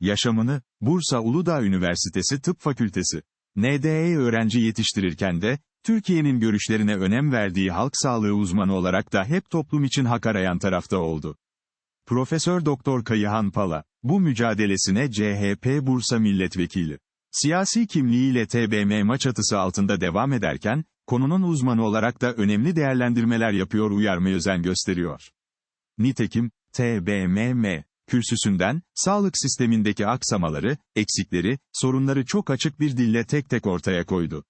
yaşamını, Bursa Uludağ Üniversitesi Tıp Fakültesi, NDE öğrenci yetiştirirken de, Türkiye'nin görüşlerine önem verdiği halk sağlığı uzmanı olarak da hep toplum için hak arayan tarafta oldu. Profesör Doktor Kayıhan Pala, bu mücadelesine CHP Bursa Milletvekili. Siyasi kimliğiyle TBMM çatısı altında devam ederken, konunun uzmanı olarak da önemli değerlendirmeler yapıyor uyarmaya özen gösteriyor. Nitekim, TBMM, kürsüsünden, sağlık sistemindeki aksamaları, eksikleri, sorunları çok açık bir dille tek tek ortaya koydu.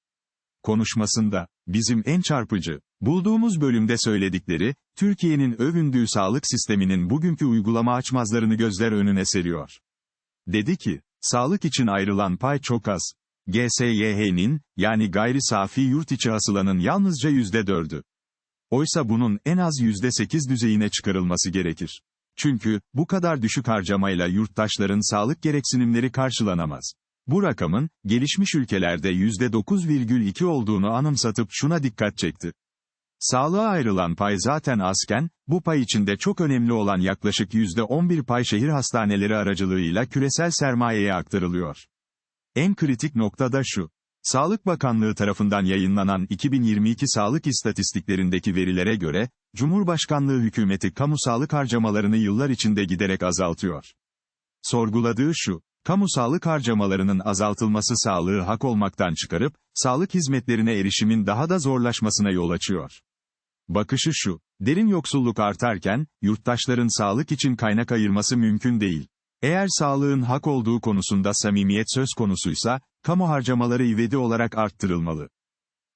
Konuşmasında, bizim en çarpıcı, bulduğumuz bölümde söyledikleri, Türkiye'nin övündüğü sağlık sisteminin bugünkü uygulama açmazlarını gözler önüne seriyor. Dedi ki, sağlık için ayrılan pay çok az. GSYH'nin, yani gayri safi yurt içi hasılanın yalnızca yüzde dördü. Oysa bunun en az yüzde sekiz düzeyine çıkarılması gerekir. Çünkü, bu kadar düşük harcamayla yurttaşların sağlık gereksinimleri karşılanamaz. Bu rakamın, gelişmiş ülkelerde %9,2 olduğunu anımsatıp şuna dikkat çekti. Sağlığa ayrılan pay zaten azken, bu pay içinde çok önemli olan yaklaşık %11 pay şehir hastaneleri aracılığıyla küresel sermayeye aktarılıyor. En kritik nokta da şu. Sağlık Bakanlığı tarafından yayınlanan 2022 sağlık istatistiklerindeki verilere göre, Cumhurbaşkanlığı hükümeti kamu sağlık harcamalarını yıllar içinde giderek azaltıyor. Sorguladığı şu, kamu sağlık harcamalarının azaltılması sağlığı hak olmaktan çıkarıp, sağlık hizmetlerine erişimin daha da zorlaşmasına yol açıyor. Bakışı şu, derin yoksulluk artarken, yurttaşların sağlık için kaynak ayırması mümkün değil. Eğer sağlığın hak olduğu konusunda samimiyet söz konusuysa, kamu harcamaları ivedi olarak arttırılmalı.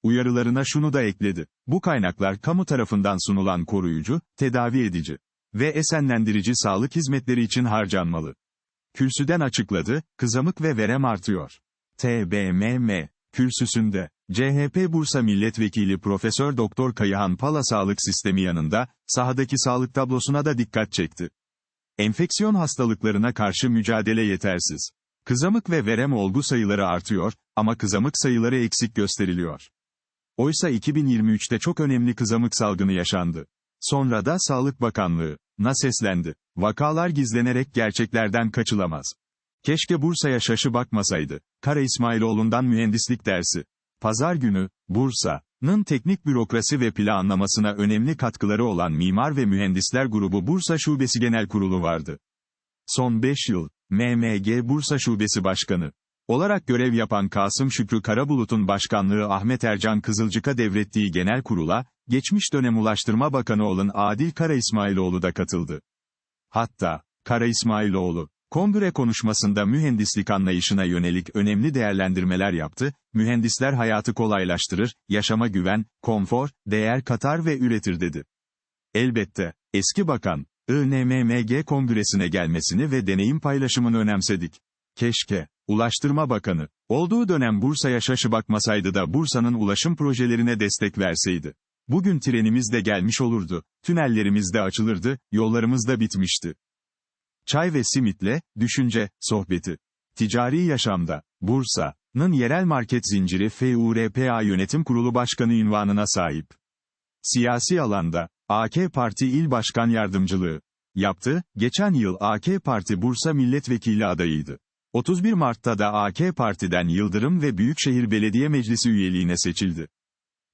Uyarılarına şunu da ekledi. Bu kaynaklar kamu tarafından sunulan koruyucu, tedavi edici ve esenlendirici sağlık hizmetleri için harcanmalı. Kürsüden açıkladı, kızamık ve verem artıyor. TBMM, kürsüsünde, CHP Bursa Milletvekili Profesör Doktor Kayıhan Pala sağlık sistemi yanında, sahadaki sağlık tablosuna da dikkat çekti. Enfeksiyon hastalıklarına karşı mücadele yetersiz. Kızamık ve verem olgu sayıları artıyor, ama kızamık sayıları eksik gösteriliyor. Oysa 2023'te çok önemli kızamık salgını yaşandı. Sonra da Sağlık Bakanlığı, na seslendi. Vakalar gizlenerek gerçeklerden kaçılamaz. Keşke Bursa'ya şaşı bakmasaydı. Kara İsmailoğlu'ndan mühendislik dersi. Pazar günü, Bursa'nın teknik bürokrasi ve planlamasına önemli katkıları olan Mimar ve Mühendisler Grubu Bursa Şubesi Genel Kurulu vardı. Son 5 yıl, MMG Bursa Şubesi Başkanı olarak görev yapan Kasım Şükrü Karabulut'un başkanlığı Ahmet Ercan Kızılcık'a devrettiği genel kurula, geçmiş dönem Ulaştırma Bakanı olan Adil Kara İsmailoğlu da katıldı. Hatta, Kara İsmailoğlu, kongre konuşmasında mühendislik anlayışına yönelik önemli değerlendirmeler yaptı, mühendisler hayatı kolaylaştırır, yaşama güven, konfor, değer katar ve üretir dedi. Elbette, eski bakan, INMMG kongresine gelmesini ve deneyim paylaşımını önemsedik. Keşke, Ulaştırma Bakanı, olduğu dönem Bursa'ya şaşı bakmasaydı da Bursa'nın ulaşım projelerine destek verseydi. Bugün trenimiz de gelmiş olurdu, tünellerimiz de açılırdı, yollarımız da bitmişti. Çay ve simitle, düşünce, sohbeti. Ticari yaşamda, Bursa'nın yerel market zinciri FURPA Yönetim Kurulu Başkanı ünvanına sahip. Siyasi alanda, AK Parti İl Başkan Yardımcılığı yaptı, geçen yıl AK Parti Bursa Milletvekili adayıydı. 31 Mart'ta da AK Parti'den Yıldırım ve Büyükşehir Belediye Meclisi üyeliğine seçildi.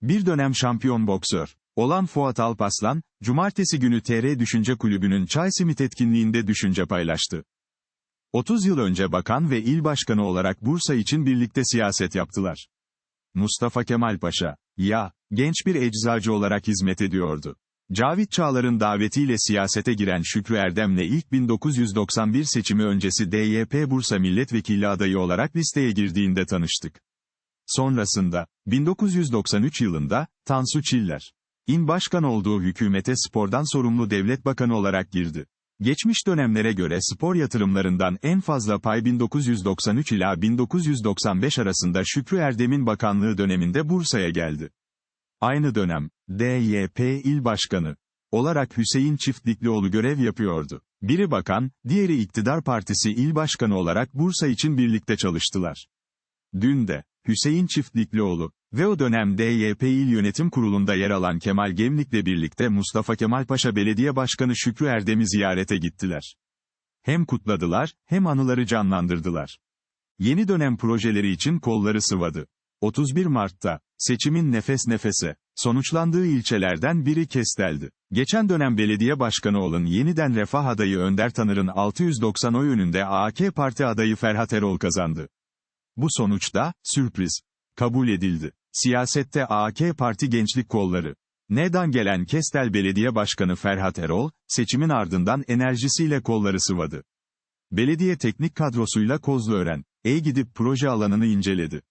Bir dönem şampiyon boksör olan Fuat Alpaslan, cumartesi günü TR Düşünce Kulübü'nün Çay Simit etkinliğinde düşünce paylaştı. 30 yıl önce bakan ve il başkanı olarak Bursa için birlikte siyaset yaptılar. Mustafa Kemal Paşa, ya, genç bir eczacı olarak hizmet ediyordu. Cavit Çağlar'ın davetiyle siyasete giren Şükrü Erdem'le ilk 1991 seçimi öncesi DYP Bursa Milletvekili adayı olarak listeye girdiğinde tanıştık. Sonrasında, 1993 yılında, Tansu Çiller, İN Başkan olduğu hükümete spordan sorumlu devlet bakanı olarak girdi. Geçmiş dönemlere göre spor yatırımlarından en fazla pay 1993 ila 1995 arasında Şükrü Erdem'in bakanlığı döneminde Bursa'ya geldi. Aynı dönem, DYP İl Başkanı olarak Hüseyin Çiftliklioğlu görev yapıyordu. Biri bakan, diğeri iktidar partisi il başkanı olarak Bursa için birlikte çalıştılar. Dün de, Hüseyin Çiftliklioğlu ve o dönem DYP İl Yönetim Kurulu'nda yer alan Kemal Gemlik'le birlikte Mustafa Kemal Paşa Belediye Başkanı Şükrü Erdem'i ziyarete gittiler. Hem kutladılar, hem anıları canlandırdılar. Yeni dönem projeleri için kolları sıvadı. 31 Mart'ta, seçimin nefes nefese, sonuçlandığı ilçelerden biri Kestel'di. Geçen dönem belediye başkanı olan yeniden refah adayı Önder Tanır'ın 690 oy önünde AK Parti adayı Ferhat Erol kazandı. Bu sonuçta, sürpriz, kabul edildi. Siyasette AK Parti gençlik kolları. Nedan gelen Kestel Belediye Başkanı Ferhat Erol, seçimin ardından enerjisiyle kolları sıvadı. Belediye teknik kadrosuyla Kozluören, E gidip proje alanını inceledi.